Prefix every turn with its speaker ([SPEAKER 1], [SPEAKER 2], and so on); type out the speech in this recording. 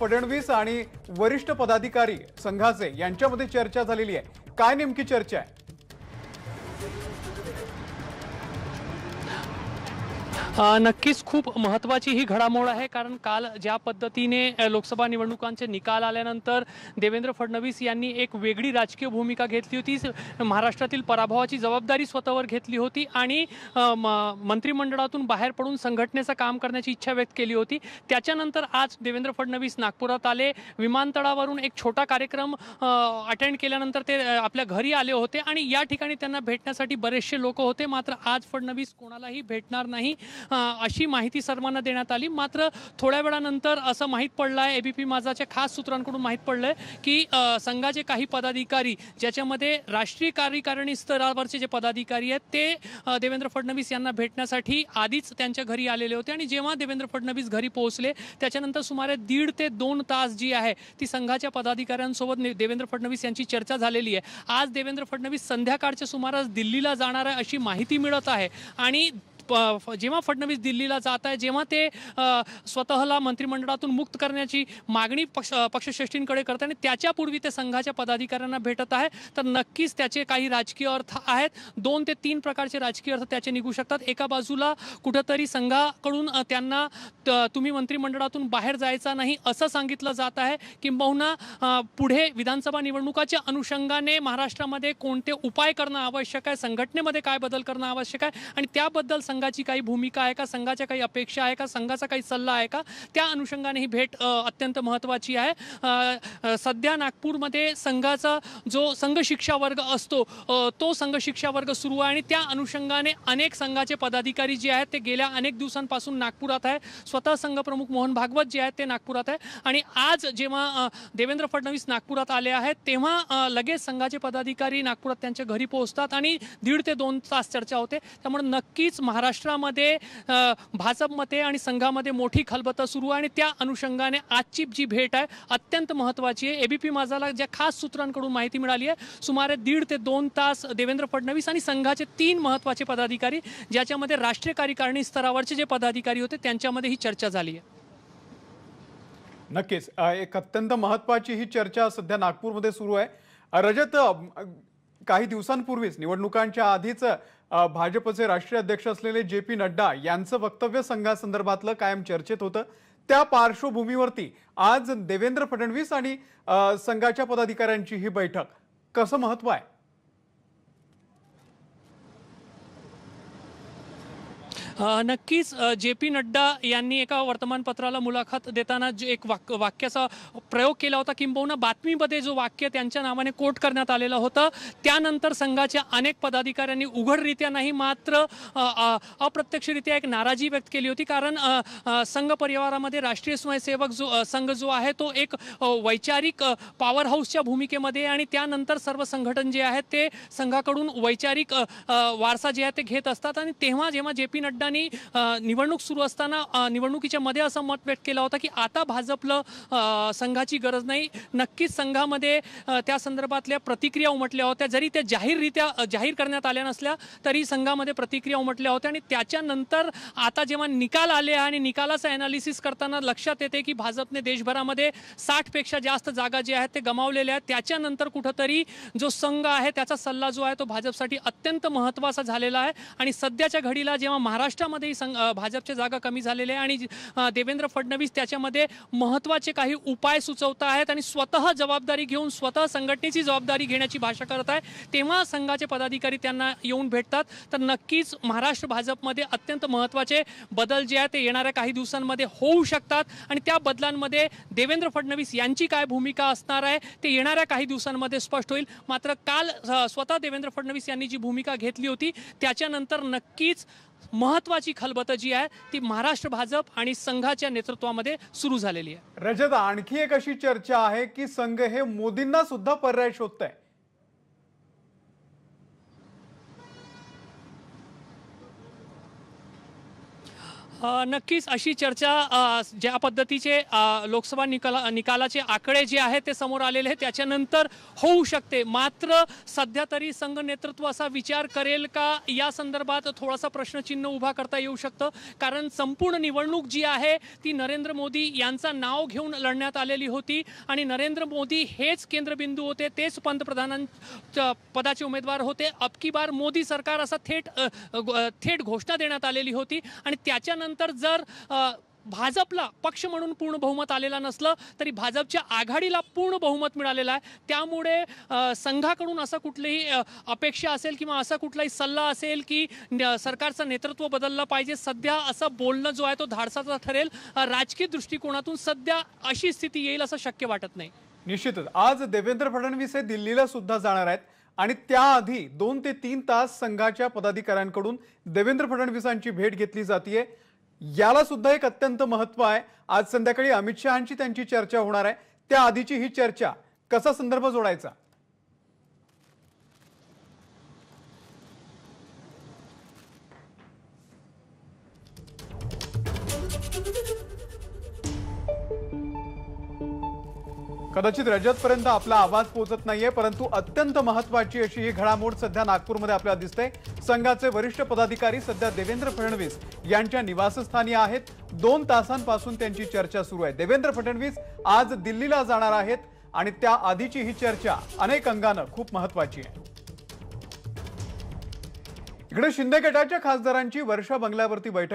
[SPEAKER 1] फडणवीस आणि वरिष्ठ पदाधिकारी संघाचे यांच्यामध्ये चर्चा झालेली आहे. काय नेमकी चर्चा आहे?
[SPEAKER 2] नक्कीच खूप महत्त्वाची ही घडामोड आहे कारण काल ज्या पद्धतीने लोकसभा निवडणुकांचे निकाल आल्यानंतर देवेंद्र फडणवीस यांनी एक वेगळी राजकीय भूमिका घेतली होती महाराष्ट्रातील पराभवाची जबाबदारी स्वतःवर घेतली होती आणि म- मंत्रिमंडळातून बाहेर पडून संघटनेचं काम करण्याची इच्छा व्यक्त केली होती. त्याच्यानंतर आज देवेंद्र फडणवीस नागपुरात आले. विमानतळावरून एक छोटा कार्यक्रम अटेंड केल्यानंतर ते आपल्या घरी आले होते आणि या ठिकाणी त्यांना भेटण्यासाठी बरेचसे लोक होते. मात्र आज फडणवीस कोणालाही भेटणार नाही. अशी माहिती सर्वांना देण्यात आली. मात्र थोड्या वेळानंतर असं माहीत पडलं आहे एबीपी माझाच्या खास सूत्रांकडून माहीत पडलं आहे की संघाचे काही पदाधिकारी ज्याच्यामध्ये राष्ट्रीय कार्यकारिणी स्तरावरचे जे पदाधिकारी आहेत ते देवेंद्र फडणवीस यांना भेटण्यासाठी आधीच त्यांच्या घरी आलेले होते आणि जेव्हा देवेंद्र फडणवीस घरी पोहोचले त्याच्यानंतर सुमारे दीड ते दोन तास जी आहे ती संघाच्या पदाधिकाऱ्यांसोबत ने- देवेंद्र फडणवीस यांची चर्चा झालेली आहे. आज देवेंद्र फडणवीस संध्याकाळच्या सुमारास दिल्लीला जाणार आहे अशी माहिती मिळत आहे आणि जेव्हा फडणवीस दिल्लीला जात आहे जेव्हा ते स्वतःला मंत्रिमंडळातून मुक्त करण्याची मागणी पक्ष पक्षश्रेष्ठींकडे करत आहे आणि त्याच्यापूर्वी ते संघाच्या पदाधिकाऱ्यांना भेटत आहे तर नक्कीच त्याचे काही राजकीय अर्थ आहेत. दोन ते तीन प्रकारचे राजकीय अर्थ त्याचे निघू शकतात. एका बाजूला कुठंतरी संघाकडून त्यांना त- तुम्ही मंत्रिमंडळातून बाहेर जायचा नाही असं सांगितलं जात आहे. किंबहुना पुढे विधानसभा निवडणुकाच्या अनुषंगाने महाराष्ट्रामध्ये कोणते उपाय करणं आवश्यक आहे संघटनेमध्ये काय बदल करणं आवश्यक आहे आणि त्याबद्दल संघाची काही भूमिका आहे का? संघाच्या काही अपेक्षा आहे का? संघाचा काही सल्ला आहे का? त्या अनुषंगाने ही भेट अत्यंत महत्त्वाची आहे. सध्या नागपूरमध्ये संघाचा जो संघ शिक्षा वर्ग असतो तो संघ शिक्षा वर्ग सुरू आहे आणि त्या अनुषंगाने अनेक संघाचे पदाधिकारी जे आहेत ते गेल्या अनेक दिवसांपासून नागपुरात आहे. स्वतः संघप्रमुख मोहन भागवत जे आहेत ते नागपुरात आहे. आणि आज जेव्हा देवेंद्र फडणवीस नागपुरात आले आहेत तेव्हा लगेच संघाचे पदाधिकारी नागपुरात त्यांच्या घरी पोहोचतात आणि दीड ते दोन तास चर्चा होते. त्यामुळे नक्कीच महाराष्ट्रामध्ये भाजपमध्ये आणि संघामध्ये मोठी खलबतं सुरू आहे आणि त्या अनुषंगाने आजची जी भेट आहे अत्यंत महत्त्वाची आहे. एबीपी माझाला ज्या खास सूत्रांकडून माहिती मिळाली आहे सुमारे दीड ते दोन तास देवेंद्र फडणवीस आणि संघाचे तीन महत्त्वाचे पदाधिकारी ज्याच्यामध्ये राष्ट्रीय कार्यकारिणी स्तरावरचे जे पदाधिकारी होते त्यांच्यामध्ये ही चर्चा झाली आहे.
[SPEAKER 1] नक्कीच. एक अत्यंत महत्वाची ही चर्चा सध्या नागपूरमध्ये सुरू आहे. रजत काही दिवसांपूर्वीच निवडणुकांच्या आधीच भाजपचे राष्ट्रीय अध्यक्ष असलेले जे पी नड्डा यांचं वक्तव्य संघासंदर्भातलं कायम चर्चेत होतं. त्या पार्श्वभूमीवरती आज देवेंद्र फडणवीस आणि संघाच्या पदाधिकाऱ्यांची ही बैठक. कसं महत्त्व आहे?
[SPEAKER 2] नक्कीच जे पी नड्डा यांनी एका वर्तमानपत्राला मुलाखत देताना जे एक वाक वाक्याचा प्रयोग केला होता किंबहुना बातमीमध्ये जो वाक्य त्यांच्या नावाने कोट करण्यात आलेलं होतं त्यानंतर संघाच्या अनेक पदाधिकाऱ्यांनी उघडरित्या नाही मात्र अप्रत्यक्षरित्या एक नाराजी व्यक्त केली होती. कारण संघ परिवारामध्ये राष्ट्रीय स्वयंसेवक जो संघ जो आहे तो एक वैचारिक पॉवर हाऊसच्या भूमिकेमध्ये आणि त्यानंतर सर्व संघटन जे आहेत ते संघाकडून वैचारिक वारसा जे आहे ते घेत असतात. आणि तेव्हा जेव्हा जे पी नड्डा अ, निवडणूक सुरू असताना निवडणुकीच्या मध्ये असं मत व्यक्त केला होता की आता भाजपला संघाची गरज नाही. नक्कीच संघामध्ये त्या संदर्भातल्या प्रतिक्रिया उमटल्या होत्या. जरी त्या जाहीररित्या जाहीर करण्यात आल्या नसल्या तरी संघामध्ये प्रतिक्रिया उमटल्या होत्या. आणि त्याच्यानंतर आता जेव्हा निकाल आले आणि निकालाचं अनालिसिस करताना लक्षात येते की भाजपने देशभरामध्ये साठपेक्षा जास्त जागा जे आहेत ते गमावलेल्या आहेत. त्याच्यानंतर कुठंतरी जो संघ आहे त्याचा सल्ला जो आहे तो भाजपसाठी अत्यंत महत्त्वाचा झालेला आहे. आणि सध्याच्या घडीला जेव्हा महाराष्ट्रामध्येही संघ भाजपच्या जागा कमी झालेल्या आहे आणि देवेंद्र फडणवीस त्याच्यामध्ये महत्त्वाचे काही उपाय सुचवत आहेत आणि स्वतः जबाबदारी घेऊन स्वतः संघटनेची जबाबदारी घेण्याची भाषा करत आहे तेव्हा संघाचे पदाधिकारी त्यांना येऊन भेटतात. तर नक्कीच महाराष्ट्र भाजपमध्ये अत्यंत महत्त्वाचे बदल जे आहेत ते येणाऱ्या काही दिवसांमध्ये होऊ शकतात. आणि त्या बदलांमध्ये देवेंद्र फडणवीस यांची काय भूमिका असणार आहे ते येणाऱ्या काही दिवसांमध्ये स्पष्ट होईल. मात्र काल स्वतः देवेंद्र फडणवीस यांनी जी भूमिका घेतली होती त्याच्यानंतर नक्कीच महत्वाची खलबतं जी आहे ती महाराष्ट्र भाजप आणि संघाच्या नेतृत्वामध्ये सुरू झालेली आहे.
[SPEAKER 1] रजत आणखी एक अशी चर्चा आहे की संघ हे मोदींना सुद्धा पर्याय शोधत आहे
[SPEAKER 2] नक्कीच अशी चर्चा ज्या पद्धतीचे लोकसभा निकाला निकालाचे आकडे जे आहेत ते समोर आलेले आहेत. त्याच्यानंतर होऊ शकते. मात्र सध्या तरी संघ नेतृत्व असा विचार करेल का? या संदर्भात थोडासा प्रश्नचिन्ह उभा करता येऊ शकतं. कारण संपूर्ण निवडणूक जी आहे ती नरेंद्र मोदी यांचा नाव घेऊन लढण्यात आलेली होती. आणि नरेंद्र मोदी हेच केंद्रबिंदू होते तेच पंतप्रधानां पदाचे उमेदवार होते. अबकी बार मोदी सरकार असा थेट थेट घोषणा देण्यात आलेली होती. आणि त्याच्यानंतर जर भाजपला पक्ष म्हणून पूर्ण बहुमत आलेला नसलं तरी भाजपच्या आघाडीला पूर्ण बहुमत मिळालेलं आहे. त्यामुळे संघाकडून असं कुठलीही अपेक्षा असेल किंवा असा कुठलाही सल्ला असेल की सरकारचं नेतृत्व बदललं पाहिजे. सध्या असं बोलणं जो आहे तो धाडसाचा ठरेल. राजकीय दृष्टिकोनातून सध्या अशी स्थिती येईल असं शक्य वाटत नाही.
[SPEAKER 1] निश्चितच. आज देवेंद्र फडणवीस हे दिल्लीला सुद्धा जाणार आहेत. आणि त्याआधी दोन ते तीन तास संघाच्या पदाधिकाऱ्यांकडून देवेंद्र फडणवीसांची भेट घेतली जाते याला सुद्धा एक अत्यंत महत्त्व आहे. आज संध्याकाळी अमित शहाची त्यांची चर्चा होणार आहे. त्या आधीची ही चर्चा कसा संदर्भ जोडायचा? कदाचित रजतपर्यंत आपला आवाज पोहोचत नाहीये परंतु अत्यंत महत्वाची अशी ही घडामोड सध्या नागपूरमध्ये आपल्याला दिसते. संघाचे वरिष्ठ पदाधिकारी सध्या देवेंद्र फडणवीस यांच्या निवासस्थानी आहेत. दोन तासांपासून त्यांची चर्चा सुरू आहे. देवेंद्र फडणवीस आज दिल्लीला जाणार आहेत आणि त्या आधीची ही चर्चा अनेक अंगानं खूप महत्वाची आहे. इकडे शिंदे गटाच्या खासदारांची वर्षा बंगल्यावरती बैठक